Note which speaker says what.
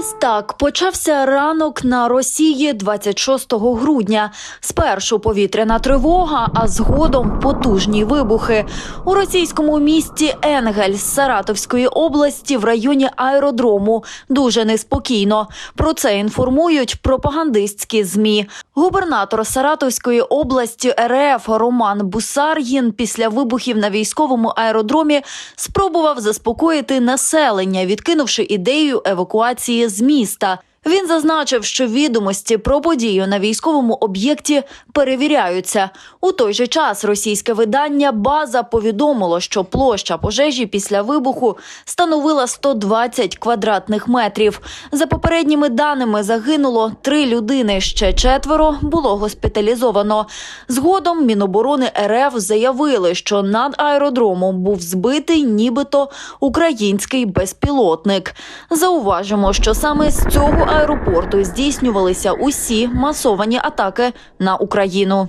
Speaker 1: Ось так почався ранок на Росії 26 грудня. Спершу повітряна тривога, а згодом потужні вибухи. У російському місті Енгель Саратовської області в районі аеродрому дуже неспокійно. Про це інформують пропагандистські змі. Губернатор Саратовської області РФ Роман Бусаргін після вибухів на військовому аеродромі спробував заспокоїти населення, відкинувши ідею евакуації з міста. Він зазначив, що відомості про подію на військовому об'єкті перевіряються. У той же час російське видання База повідомило, що площа пожежі після вибуху становила 120 квадратних метрів. За попередніми даними загинуло три людини. Ще четверо було госпіталізовано. Згодом Міноборони РФ заявили, що над аеродромом був збитий нібито український безпілотник. Зауважимо, що саме з цього аеропорту здійснювалися усі масовані атаки на Україну.